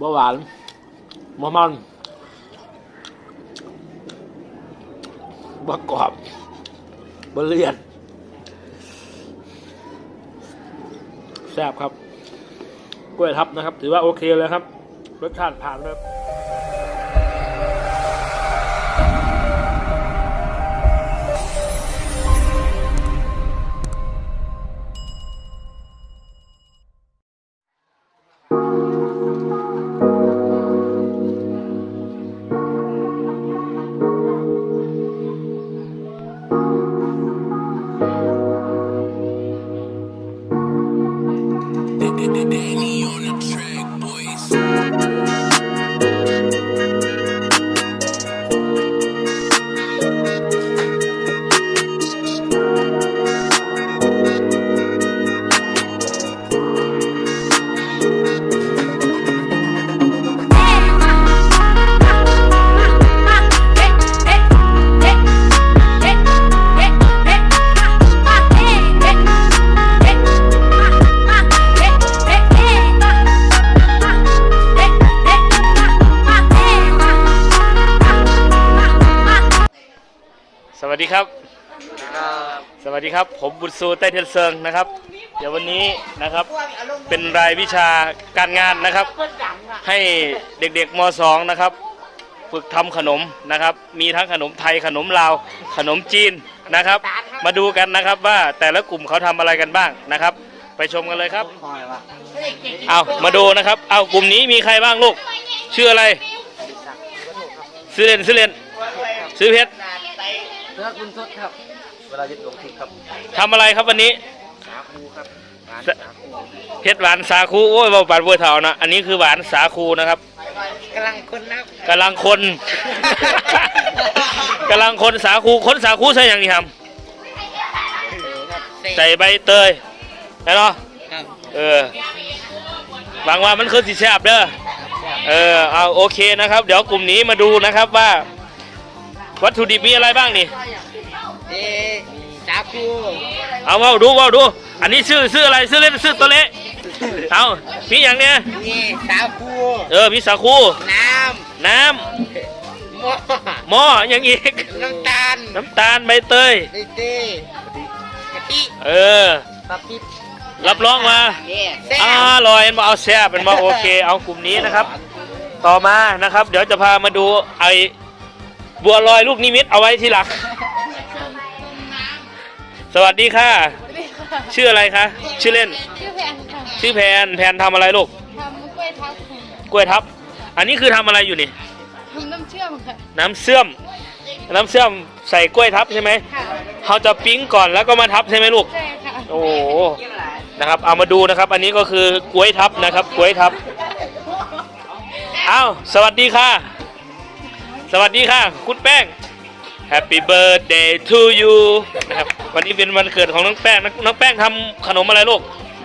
บ่หวานบ่มันบ่กรอบบ่เลียนแซ่บครับกล้วยทับนะครับ ถือว่าโอเคเลยครับ รสชาติผ่านเลย ดีครับ ผมบุญซูไต้เทียนเซิงนะครับ เดี๋ยววันนี้นะครับเป็นรายวิชาการงานนะครับ ให้เด็กๆม .2 นะครับ ฝึกทำขนมนะครับ มีทั้งขนมไทยขนมลาวขนมจีนนะครับ มาดูกันนะครับว่าแต่ละกลุ่มเขาทำอะไรกันบ้างนะครับ ไปชมกันเลยครับเอามาดูนะครับเอากลุ่มนี้มีใครบ้างลูกชื่ออะไรซื้อเลนซื้อเลนซื้อเพชรเนื้อคุณสดครับ เวลายึดลงทิศครับทำอะไรครับวันนี้สาคูครับร้านสสาคูเพชรหวานสาคูโอ้ยเบาปานบัวเถานะอันนี้คือหวานสาคูนะครับกำลังคนนะครับกำลังคน กำลังคนสาคูคนสาคูใส่อย่างนี้ครับใส่ใบเตยแล้วเนาะครับเออหวังว่ามันคือสิแซ่บเด้อเออเอาโอเคนะครับ เดี๋ยวกลุ่มนี้มาดูนะครับว่า วัตถุดิบมีอะไรบ้างนี่ เอ๊ะสาคูเอาเว่าดูเว่าดู อันนี้ชื่อชื่ออะไรชื่อเล่นชื่อตัวเละเอามีอย่างเนี้ยนี่สาคูเออมีสาคู น้น้ำำหม้อหม้ออย่างอีก น้ำตาลน้ำตาลใบเตยเต้เต้กะทิเออตับปิบรับรองมาเนี่ยแซ่อบร่อยมาเอาแซ่บเป็นมาโอเค เอากลุ่มนี้นะครับ ต่อมานะครับ เดี๋ยวจะพามาดูไอ้บัวลอยลูกนิมิตเอาไว้ที่หลัง สวัสดีค่ะ ชื่ออะไรคะ ชื่อเล่น ชื่อแพนค่ะชื่อแพน แพนทำอะไรลูก ทำกล้วยทับค่ะกล้วยทับ อันนี้คือทำอะไรอยู่นี่ ทำน้ำเชื่อมค่ะ น้ำเสื่อม น้ำเสื่อมใส่กล้วยทับใช่ไหมค่ะเขาจะปิ้งก่อนแล้วก็มาทับใช่ไหมลูก ใช่ค่ะโอ้โหนะครับ เอามาดูนะครับ อันนี้ก็คือกล้วยทับนะครับกล้วยทับ อ้าว สวัสดีค่ะ สวัสดีค่ะ คุณแป้ง Happy birthday to you นะครับวันนี้เป็นวันเกิดของน้องแป้งน้องแป้งทำขนมอะไรลูก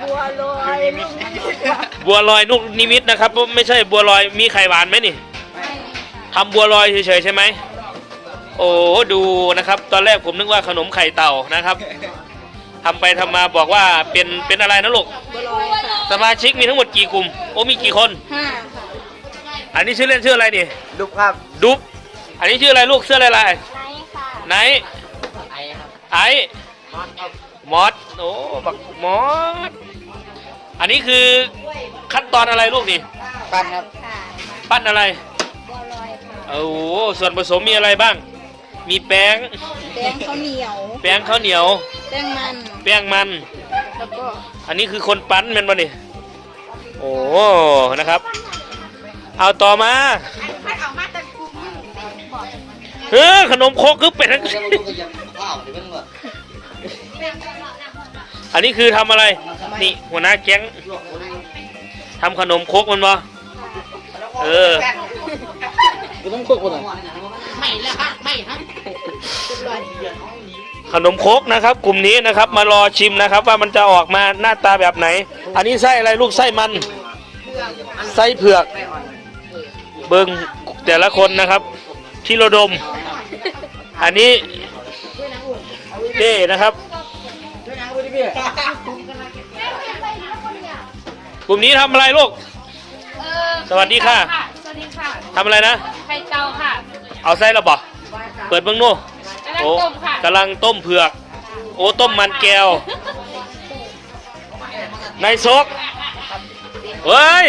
บัวลอยลูกบัวลอยลูกนิมิตนะครับ ไม่ใช่บัวลอยมีไข่หวานไหมนี่ทำบัวลอยเฉยๆใช่ไหม โอ้ดูนะครับ ตอนแรกผมนึกว่าขนมไข่เต่านะครับทำไปทำมาบอกว่าเป็นเป็นอะไรนะลูก บัวลอยค่ะสมาชิกมีทั้งหมดกี่กลุ่ม โอ้มีกี่คน ห้าค่ะอันนี้ชื่อเล่นชื่ออะไรนี่ลูกครับ ดุ๊บอันนี้ชื่ออะไรลูกเสื้ออะไรลาย ไนค่ะไหนไอ้ครับไอ้มอสครับมอสโอ้บักมอสอันนี้คือขั้นตอนอะไรลูกนี่ปั้นครับค่ะปั้นอะไรบัวลอยค่ะโอ้โหส่วนผสมมีอะไรบ้าง มีแป้งแป้งข้าวเหนียว แป้งข้าวเหนียว แป้งมัน แป้งมัน แล้วก็อันนี้คือคนปั้นแมันบ่นี่โอ้นะครับ เอาต่อมา เฮ้อขนมโคกคือเป็ดทั้งอันนี้คือทำอะไร นี่หัวหน้าแก๊งทำขนมโคกมันบ่เออกูต้องคุกคนไหนขนมโคกนะครับ กลุ่มนี้นะครับ มารอชิมนะครับ ว่ามันจะออกมาหน้าตาแบบไหน อันนี้ไส้อะไรลูกไส้มันไส้เผือก เบิ้งแต่ละคนนะครับ ที่ระดม อันนี้เด้นะครับกลุ่มนี้ทำอะไรลูก เออสวัสดีค่ะ สวัสดีค่ะทำอะไรนะ ไข่เจียวค่ะเอาไส้ระบอเปิดเบื้องนู่นกำลังโอ้ต้มค่ะกำลังต้มเผือก โอ้ต้มมันแก้วนายซกเฮ้ย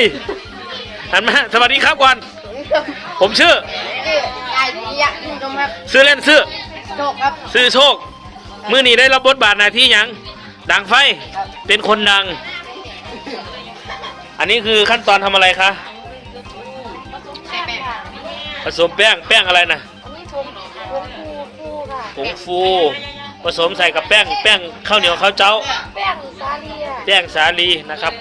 หันมาสวัสดีครับก่อน ผมชื่อไอ้ ยักษ์นี่ก็มาซื้อเล่นซื้อ โชคครับ ซื้อโชค มือนี้ได้รับบทบาทหน้าที่หยัง ดังไฟ เป็นคนดัง อันนี้คือขั้นตอนทำอะไรคะไข่แป้งผสมแป้ง แป้งอะไรนะอันนี้ผมผมฟูฟูค่ะผงฟู ผสมใส่กับแป้ง แป้งข้าวเหนียวข้าวเจ้า แป้งสาลีอะแป้งสาลีนะครับ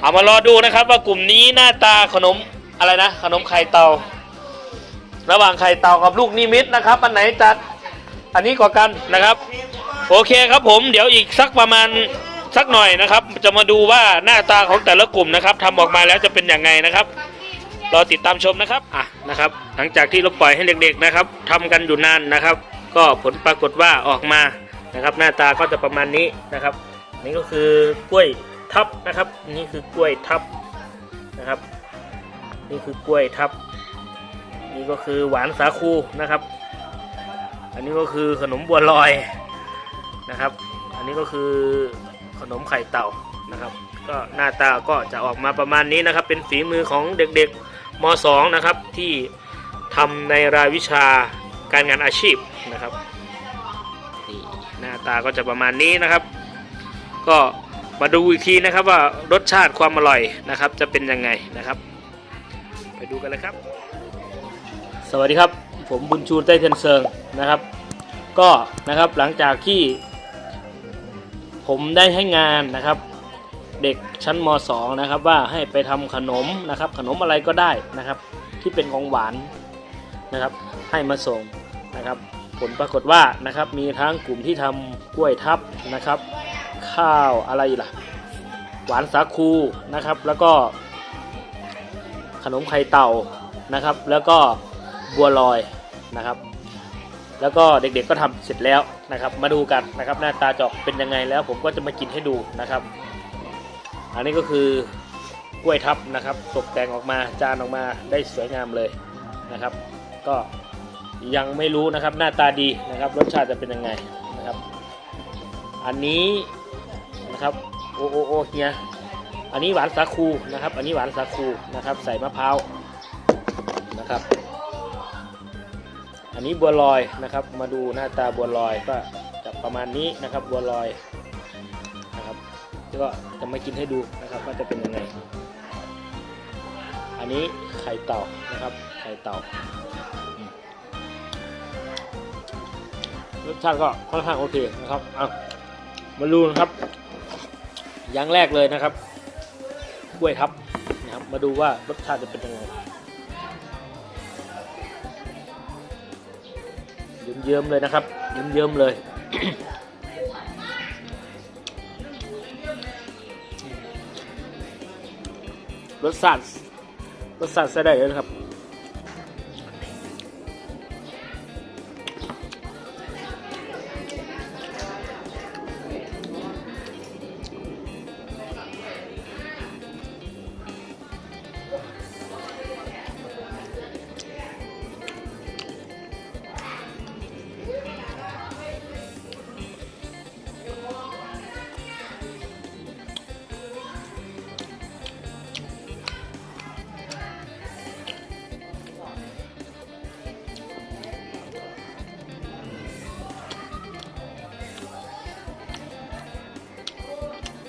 เอามารอดูนะครับว่ากลุ่มนี้หน้าตาขนมอะไรนะ ขนมไข่เตา ระหว่างไข่เต่ากับลูกนิมิตนะครับอันไหนจัดอันนี้กว่ากันนะครับ โอเคครับผมเดี๋ยวอีกสักประมาณสักหน่อยนะครับ จะมาดูว่าหน้าตาของแต่ละกลุ่มนะครับทำออกมาแล้วจะเป็นอย่างไงนะครับรอติดตามชมนะครับอะนะครับ หลังจากที่เราปล่อยให้เด็กๆนะครับทำกันอยู่นานนะครับ ก็ผลปรากฏว่าออกมานะครับ หน้าตาก็จะประมาณนี้นะครับ นี่ก็คือกล้วยทับนะครับ นี่คือกล้วยทับนะครับ นี่คือกล้วยทับ นี่ก็คือหวานสาคูนะครับ อันนี้ก็คือขนมบัวลอยนะครับ อันนี้ก็คือขนมไข่เต่านะครับ ก็หน้าตาก็จะออกมาประมาณนี้นะครับ เป็นฝีมือของเด็กๆม .2 นะครับที่ทำในรายวิชาการงานอาชีพนะครับนี่หน้าตาก็จะประมาณนี้นะครับ ก็มาดูอีกทีนะครับว่ารสชาติความอร่อยนะครับ จะเป็นยังไงนะครับ ไปดูกันเลยครับ สวัสดีครับ ผมบุญชูใต้เทียนเซิงนะครับ ก็นะครับหลังจากที่ ผมได้ให้งานนะครับ เด็กชั้นม .2 นะครับว่าให้ไปทำขนมนะครับ ขนมอะไรก็ได้นะครับ ที่เป็นของหวานนะครับ ให้มาส่งนะครับ ผลปรากฏว่านะครับมีทั้งกลุ่มที่ทำกล้วยทับนะครับ ข้าวอะไรล่ะ หวานสาคูนะครับแล้วก็ขนมไข่เต่านะครับ แล้วก็ บัวลอยนะครับ แล้วก็เด็กๆก็ทำเสร็จแล้วนะครับ มาดูกันนะครับ หน้าตาจออกเป็นยังไงแล้ว ผมก็จะมากินให้ดูนะครับ อันนี้ก็คือกล้วยทับนะครับตกแต่งออกมาจานออกมาได้สวยงามเลยนะครับ ก็ยังไม่รู้นะครับหน้าตาดีนะครับ รสชาติจะเป็นยังไงนะครับ อันนี้นะครับโอโอโอเฮียอันนี้หวานสาคูนะครับ อันนี้หวานสาคูนะครับ ใส่มะพร้าวนะครับ อันนี้บัวลอยนะครับ มาดูหน้าตาบัวลอยก็จะประมาณนี้นะครับบัวลอยนะครับก็จะมากินให้ดูนะครับว่าจะเป็นยังไง อันนี้ไข่เต่านะครับไข่เต่ารสชาติก็ค่อนข้างโอเคนะครับเอามาดูนะครับ อย่างแรกเลยนะครับกล้วยทับนะครับ มาดูว่ารสชาติจะเป็นยังไง เยิ้มๆเลยนะครับ เยิ้มๆเลยรสชาติรสชาติใช้ได้เลยนะครับ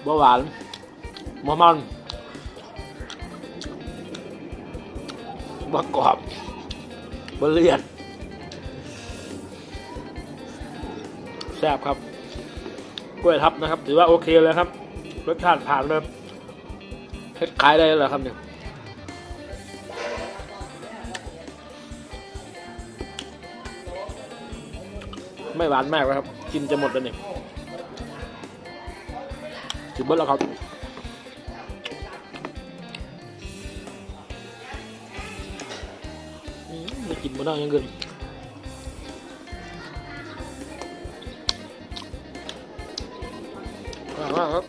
บหวานมะมันบะกรอบบะเลียดแซ่บครับกล้วยทับนะครับ ถือว่าโอเคเลยครับรสชาติผ่านเลยเฮ็ดขายได้แล้วครับเนี่ยไม่หวานมากครับ กินจะหมดแล้วเนี่ย ถึงเบิร์แล้วครับไม่กินมานด้ยังเกินมากครับ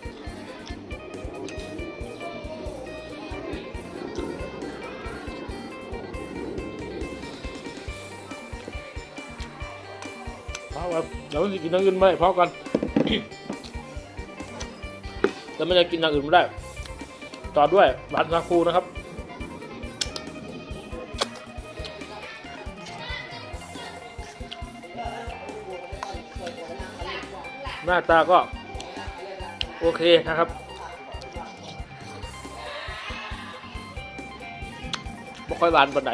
เพราะว่าเราต้องกินน้ำเงินไม่พอกัน แล้วมันจะกินอย่างอื่นไม่ได้ ต่อด้วยหวานซาคูนะครับ หน้าตาก็ โอเคนะครับไม่ค่อยหวานปานไหน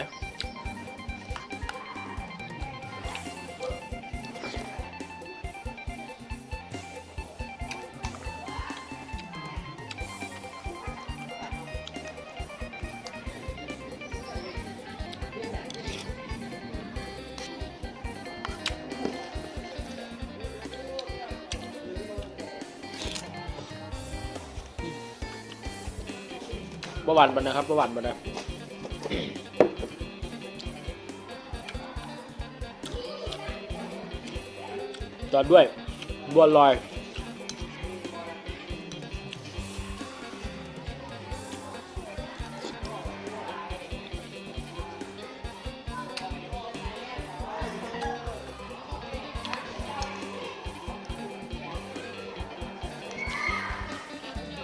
ใดบ่หวานปานนะครับบ่หวานปานใดต่อด้วยบัวลอย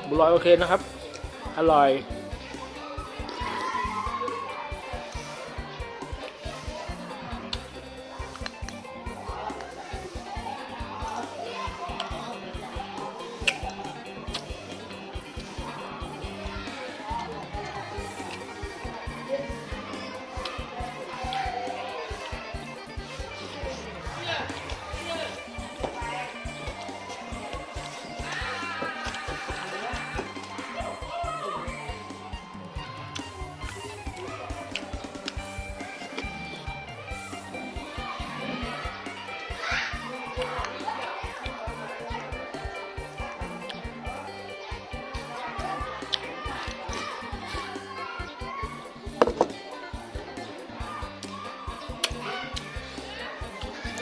บัวลอยโอเคนะครับ อร่อย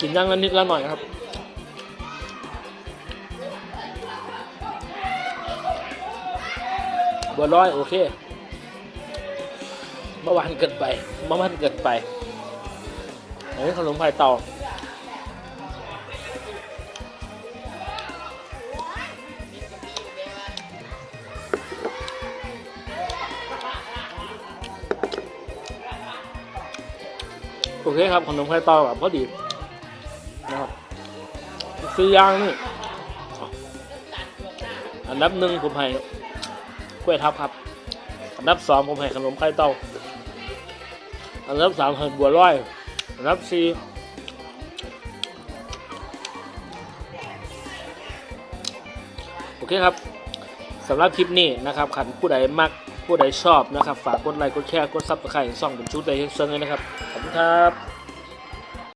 กินย่างละนิดละหน่อยครับ บัวลอยโอเคเมื่อวานเกินไปเมื่อวานเกินไปอันนี้ขนมไข่เต่าโอเคครับขนมไข่เต่าแบบพอดี ซื้อย่างนี่อันดับหนึ่งผมให้กล้วยทับครับ อันดับสองผมให้ขนมไข่เต้า อันดับสามให้บัวลอย อันดับสี่โอเคครับสำหรับคลิปนี้นะครับขันผู้ใดมักผู้ใดชอบนะครับ ฝากกดไลค์กดแชร์กดซับสไครต์ส่องเป็นชุดใดเฮงเซิงเลยนะครับ ขอบคุณครับ